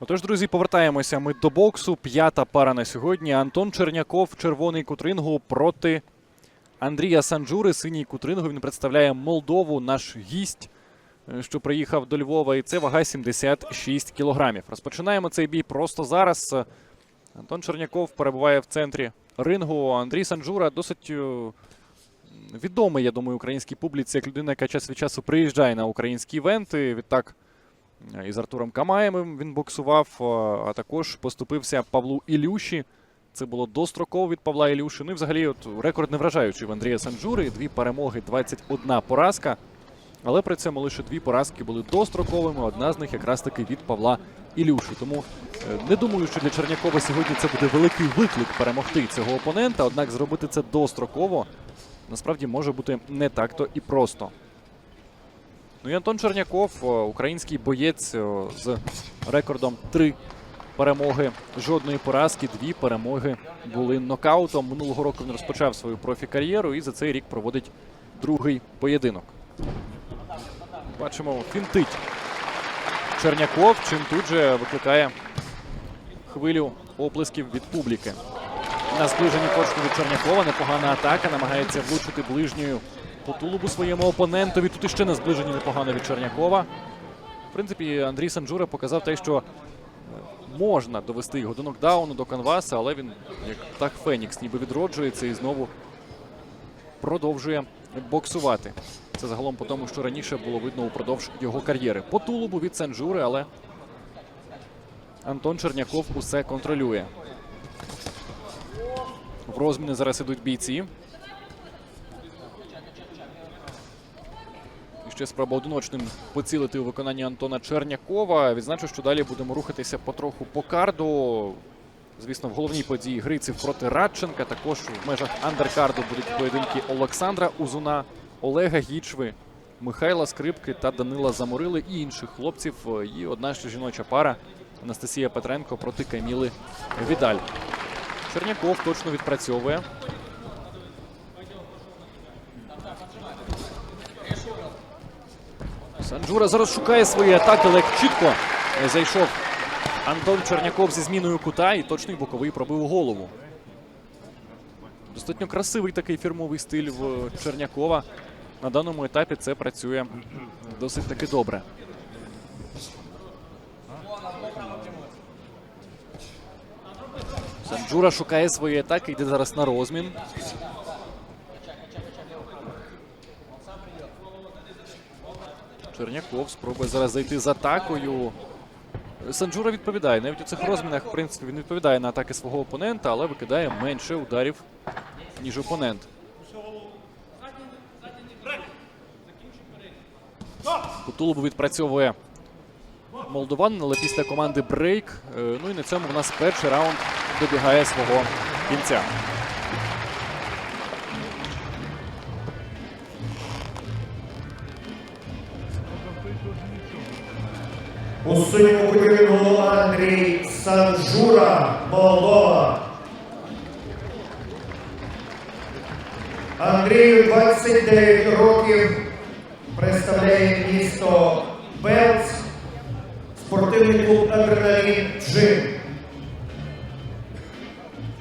Отож, друзі, повертаємося ми до боксу. П'ята пара на сьогодні. Антон Черняков, червоний кутрингу проти Андрія Санджури. Синій кутрингу. Він представляє Молдову, наш гість, е, що приїхав до Львова. І це вага 76 кілограмів. Розпочинаємо цей бій просто зараз. Антон Черняков перебуває в центрі рингу. Андрій Санджура досить е, відомий, я думаю, українській публіці, як людина, яка час від часу приїжджає на українські івенти. Відтак і з Артуром Камаєм він боксував, а- а також поступився Павлу Ілюші. Це було достроково від Павла Ілюші. Ну і взагалі, от рекорд не вражаючий в Андрія Санджури. Дві перемоги, 21 поразка. Але при цьому лише дві поразки були достроковими. Одна з них якраз таки від Павла Ілюші. Тому е, не думаю, що для Чернякова сьогодні це буде великий виклик перемогти цього опонента. Однак зробити це достроково насправді може бути не так-то і просто. Ну і Антон Черняков, український боєць з рекордом три перемоги, жодної поразки, дві перемоги були нокаутом. Минулого року він розпочав свою профі-кар'єру і за цей рік проводить другий поєдинок. Бачимо, фінтить Черняков, чим тут же викликає хвилю оплесків від публіки. На зближенні точку від Чернякова непогана атака, намагається влучити ближньою по тулубу своєму опонентові. Тут іще на зближенні непогано від Чернякова. В принципі, Андрій Санджура показав те, що е, можна довести його до нокдауну, до канваса, але він, як птах Фенікс, ніби відроджується і знову продовжує боксувати. Це загалом по тому, що раніше було видно упродовж його кар'єри. По тулубу від Санджури, але Антон Черняков усе контролює. В розміни зараз ідуть бійці. Ще спроба одиночним поцілити у виконанні Антона Чернякова. Відзначу, що далі будемо рухатися потроху по карду. Звісно, в головній події Гриців проти Радченка. Також в межах андеркарду будуть поєдинки Олександра Узуна, Олега Гічви, Михайла Скрипки та Данила Заморили і інших хлопців. І одна ще жіноча пара Анастасія Петренко проти Каміли Відаль. Черняков точно відпрацьовує. Санджура зараз шукає свої атаки, але чітко зайшов Антон Черняков зі зміною кута і точний боковий пробив голову. Достатньо красивий такий фірмовий стиль в Чернякова. На даному етапі це працює досить таки добре. Санджура шукає свої атаки, йде зараз на розмін. Черняков спробує зараз зайти з атакою. Санджура відповідає. Навіть у цих розмінах, в принципі, він відповідає на атаки свого опонента, але викидає менше ударів, ніж опонент. Кутулубу відпрацьовує молдован, але після команди брейк. Ну і на цьому в нас перший раунд добігає свого кінця. У синьому кутовину Андрій Санжура, Молдова. Андрію 29 років, представляє місто Белц, спортивний клуб Адреналін Джим.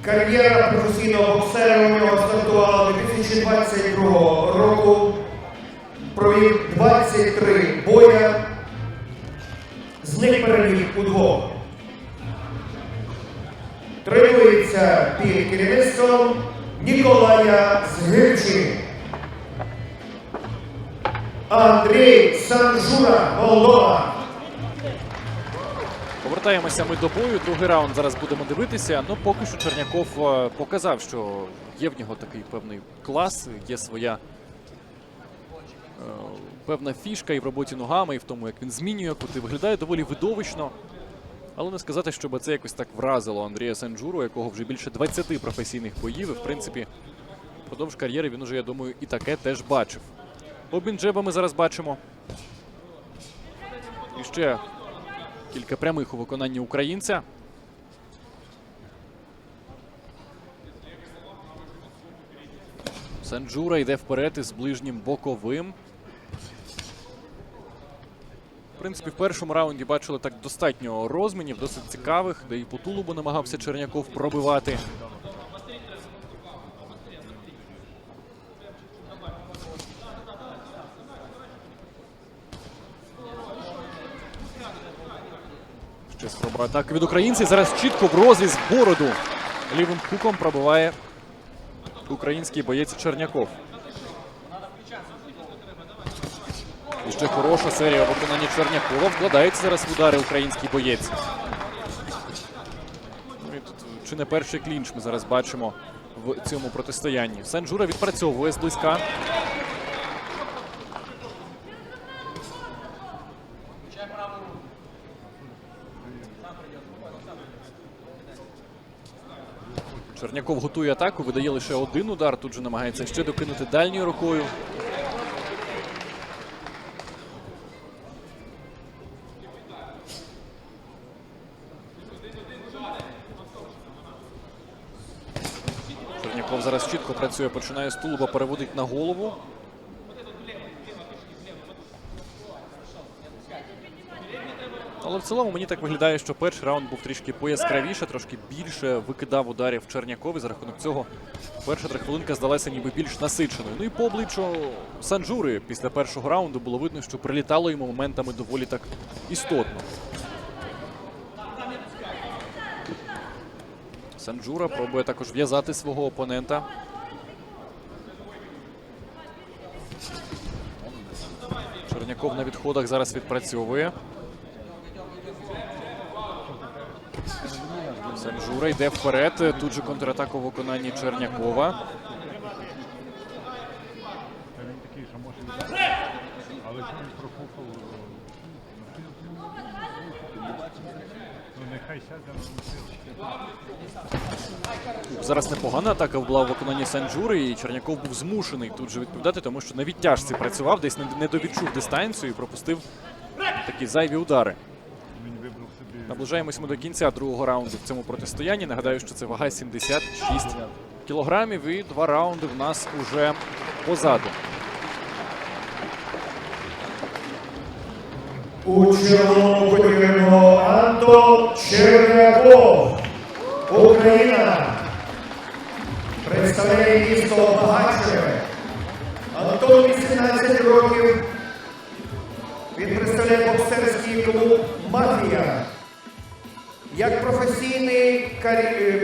Кар'єра професійного боксера у нього стартувала 2022 року. Провів 23 боя. Них переміг удвох. Тренується під керівництвом Ніколая Згирчі. Андрій Санжура, Молдова. Повертаємося ми до бою. Другий раунд зараз будемо дивитися. Ну, поки що Черняков е, показав, що є в нього такий певний клас, є своя певна фішка і в роботі ногами, і в тому, як він змінює кути. Виглядає доволі видовищно. Але не сказати, щоб це якось так вразило Андрія Санджуру, якого вже більше 20 професійних боїв. І, в принципі, впродовж кар'єри він уже, я думаю, і таке теж бачив. Обмін джебами зараз бачимо. І ще Кілька прямих у виконанні українця. Санджура йде вперед із ближнім боковим. В принципі, в першому раунді бачили так достатньо розмінів, досить цікавих, де і по тулубу намагався Черняков пробивати. Ще спроба атаки від українців. Зараз чітко в розріз бороду. Лівим хуком пробиває український боєць Черняков. І ще хороша серія виконання Чернякова. Вкладається зараз в удари український боєць. Ну і тут чи не перший клінч ми зараз бачимо в цьому протистоянні. Санджура відпрацьовує зблизька. Черняков готує атаку, видає лише один удар. Тут же намагається ще докинути дальньою рукою. Черняков зараз чітко працює, починає з тулуба, переводить на голову. Але в цілому мені так виглядає, що перший раунд був трішки пояскравіше, трошки більше викидав ударів Черняков, і за рахунок цього перша три хвилинка здалася ніби більш насиченою. Ну і по обличчю Санджури після першого раунду було видно, що прилітало йому моментами доволі так істотно. Санджура пробує також в'язати свого опонента. Черняков на відходах зараз відпрацьовує. Санджура йде вперед. Тут же контратака у виконанні Чернякова. Зараз непогана атака була у виконанні Санджури, і Черняков був змушений тут же відповідати, тому що на відтяжці працював, десь не- довідчув дистанцію і пропустив такі зайві удари. Він вибрав. Наближаємось ми до кінця другого раунду в цьому протистоянні. Нагадаю, що це вага 76 кілограмів, і два раунди в нас уже позаду. У червоному поділимо Антон Черняков. Україна. Представляє місто Багачеве. Антон 18 років.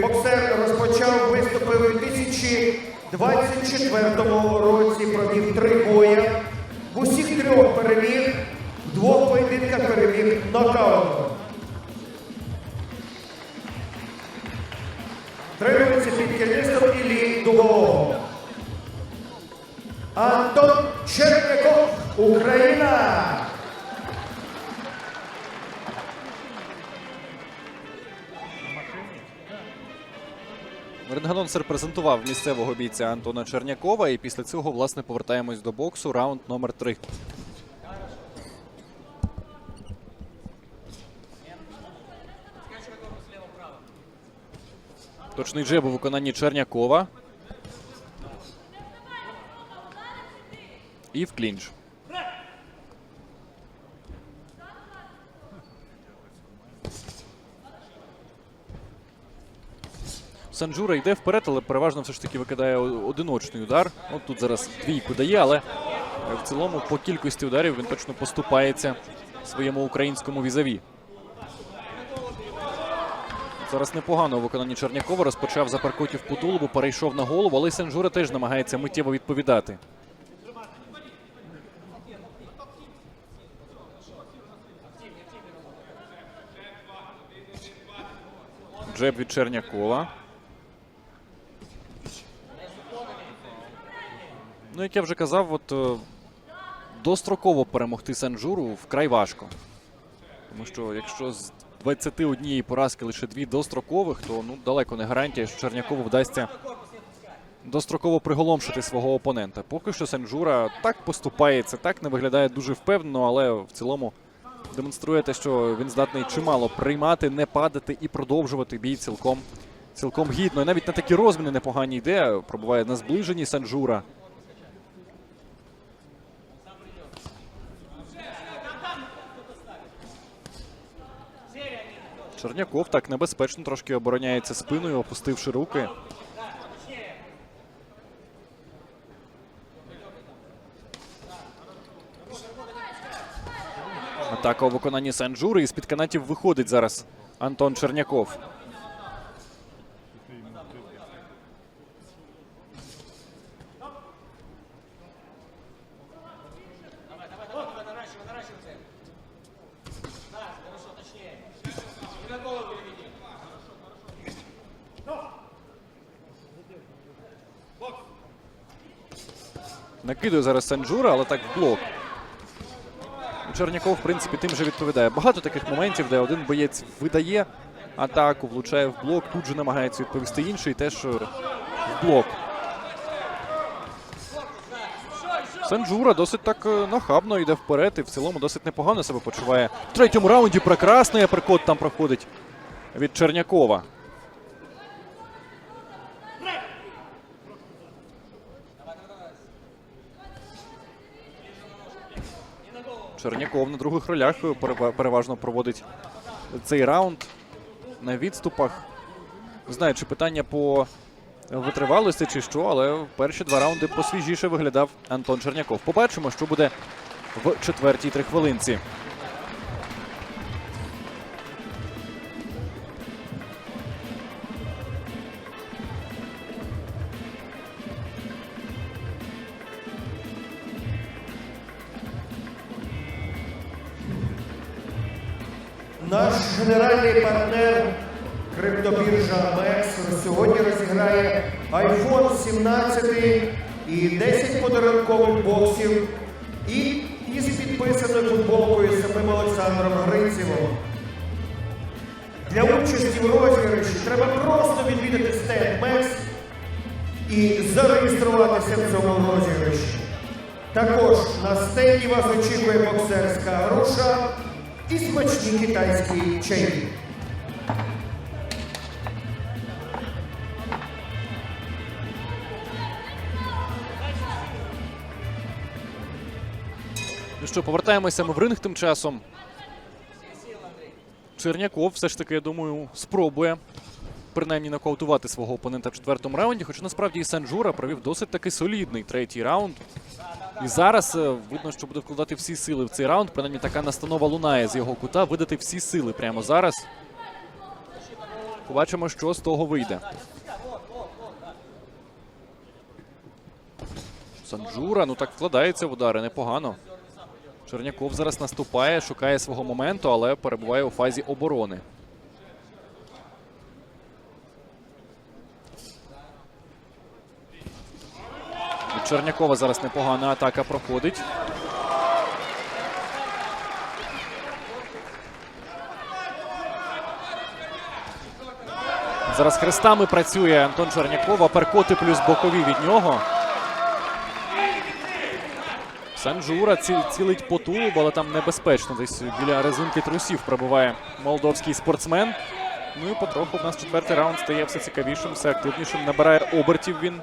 Боксер розпочав виступи у 2024 році, провів три боя. В усіх трьох переміг, в двох поєдинках переміг нокаутом. Рентгенонсер презентував місцевого бійця Антона Чернякова, і після цього, власне, повертаємось до боксу. Раунд номер 3. Точний джеб у виконанні Чернякова. І в клінч. Санджура йде вперед, але переважно все ж таки викидає одиночний удар. От тут зараз двійку дає, але е, в цілому по кількості ударів він точно поступається своєму українському візаві. Зараз непогано у виконанні Чернякова розпочав за перкотів по тулубу, перейшов на голову, але Санджура теж намагається миттєво відповідати. Джеб від Чернякова. Ну, як я вже казав, от е, достроково перемогти Санджуру вкрай важко. Тому що якщо з 21 поразки лише дві дострокових, то ну далеко не гарантія, що Чернякову вдасться достроково приголомшити свого опонента. Поки що Санджура так поступається, так не виглядає дуже впевнено, але в цілому демонструє те, що він здатний чимало приймати, не падати і продовжувати бій цілком, цілком гідно. І навіть на такі розміни непогані йде. Пробуває на зближенні Санджура. Черняков так небезпечно трошки обороняється спиною, опустивши руки. Атака у виконанні Санджури. І з-під канатів виходить зараз Антон Черняков. Накидує зараз Санджура, але так в блок. Черняков, в принципі, тим же відповідає. Багато таких моментів, де один боєць видає атаку, влучає в блок, тут же намагається відповісти інший, теж е, в блок. Санджура досить так е, нахабно йде вперед і в цілому досить непогано себе почуває. В третьому раунді прекрасний аперкот там проходить від Чернякова. Черняков на других ролях е, переважно проводить цей раунд на відступах. Не знаю, чи питання по витривалості чи що, але в перші два раунди посвіжіше виглядав Антон Черняков. Побачимо, що буде в четвертій трихвилинці. Наш генеральний партнер криптобіржа MEX сьогодні розіграє iPhone 17 і 10 подарункових боксів і із підписаною футболкою самим Олександром Грицєвим. Для участі в розіграші треба просто відвідати стенд MEX і зареєструватися в цьому розіграші. Також на стенді вас очікує боксерська груша і смачні китайські чаї. Ну що, повертаємося ми в ринг тим часом. Черняков все ж таки, я думаю, спробує принаймні нокаутувати свого опонента в четвертому раунді. Хоча насправді і Санджура провів досить таки солідний третій раунд. І зараз е, видно, що буде вкладати всі сили в цей раунд. Принаймні така настанова лунає з його кута видати всі сили прямо зараз. Побачимо, що з того вийде. Санджура, ну так вкладається в удари непогано. Черняков зараз наступає, шукає свого моменту, але перебуває у фазі оборони. Чернякова зараз непогана атака проходить. Зараз хрестами працює Антон Черняков, аперкоти плюс бокові від нього. Санджура ці, цілить по тулубу, але там небезпечно. Десь біля резинки трусів пробиває молдовський спортсмен. Ну і потроху в нас четвертий раунд стає все цікавішим, все активнішим. Набирає обертів він.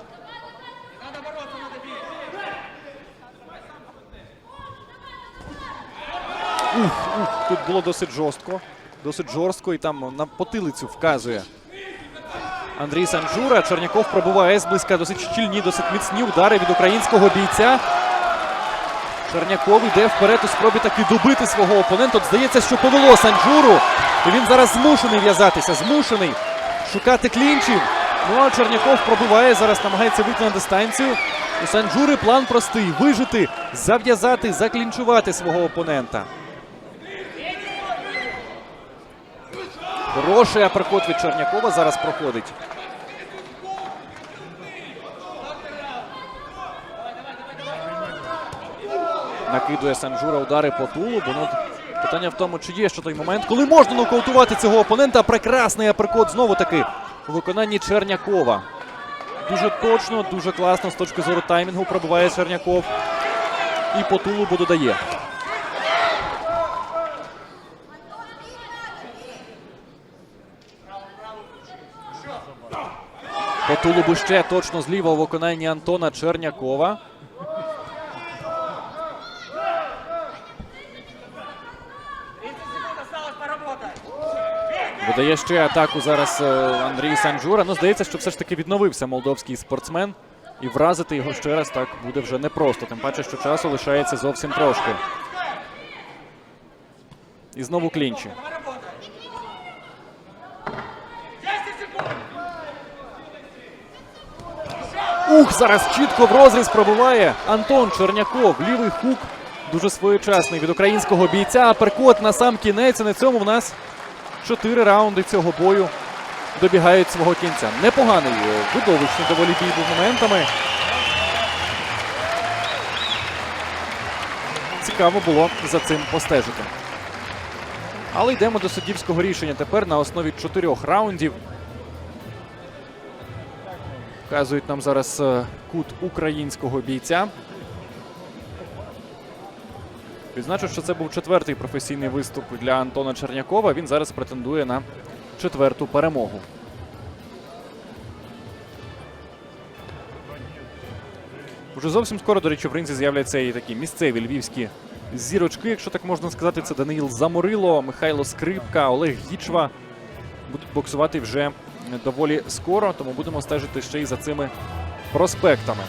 Ух, ух, тут було досить жорстко. Досить жорстко і там на потилицю вказує. Андрій Санджура. Черняков пробиває зблизька досить щільні, досить міцні удари від українського бійця. Черняков йде вперед у спробі таки добити свого опонента. От Здається, що повело Санджуру. І він зараз змушений в'язатися, змушений шукати клінчів. Ну а Черняков пробиває, зараз намагається вийти на дистанцію. У Санджури план простий: вижити, зав'язати, заклінчувати свого опонента. Хороший аперкот від Чернякова зараз проходить. Накидує Санджура удари по тулубу. Ну, питання в тому, чи є ще той момент, коли можна нокаутувати цього опонента. Прекрасний аперкот знову таки у виконанні Чернякова. Дуже точно, дуже класно з точки зору таймінгу пробиває Черняков. І по тулубу додає. Тулубу ще точно зліва у виконанні Антона Чернякова. Видає ще атаку зараз е, Андрій Санджура. Ну, здається, що все ж таки відновився молдовський спортсмен. І вразити його ще раз так буде вже непросто. Тим паче, що часу лишається зовсім трошки. І знову клінчі. Ух, зараз чітко в розріз пробиває Антон Черняков. Лівий хук дуже своєчасний від українського бійця. Аперкот на сам кінець. І на цьому в нас чотири раунди цього бою добігають свого кінця. Непоганий, е, видовищний доволі бій був моментами. Цікаво було за цим постежити. Але йдемо до суддівського рішення тепер на основі чотирьох раундів. Показують нам зараз е, кут українського бійця. Відзначу, що це був четвертий професійний виступ для Антона Чернякова. Він зараз претендує на четверту перемогу. Уже зовсім скоро, до речі, в ринзі з'являться і такі місцеві львівські зірочки, якщо так можна сказати. Це Даниїл Заморило, Михайло Скрипка, Олег Гічва. Будуть боксувати вже доволі скоро, тому будемо стежити ще й за цими проспектами.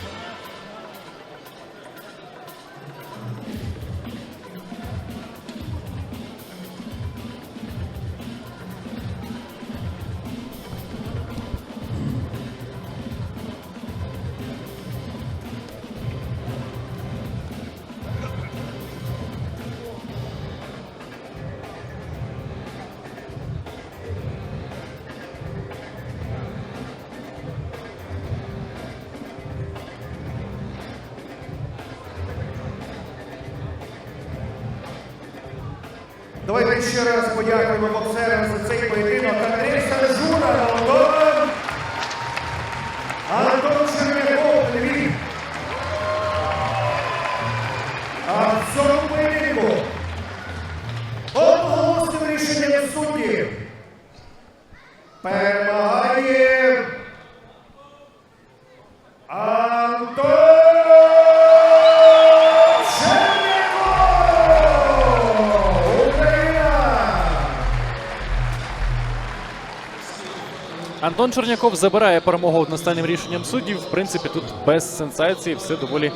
Ще раз подякуємо боксерам за цей поєдинок. Андрій Санжура, Антон. Антон Черняков забирає перемогу одностайним рішенням суддів. В принципі, тут без сенсації все доволі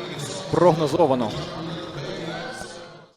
прогнозовано.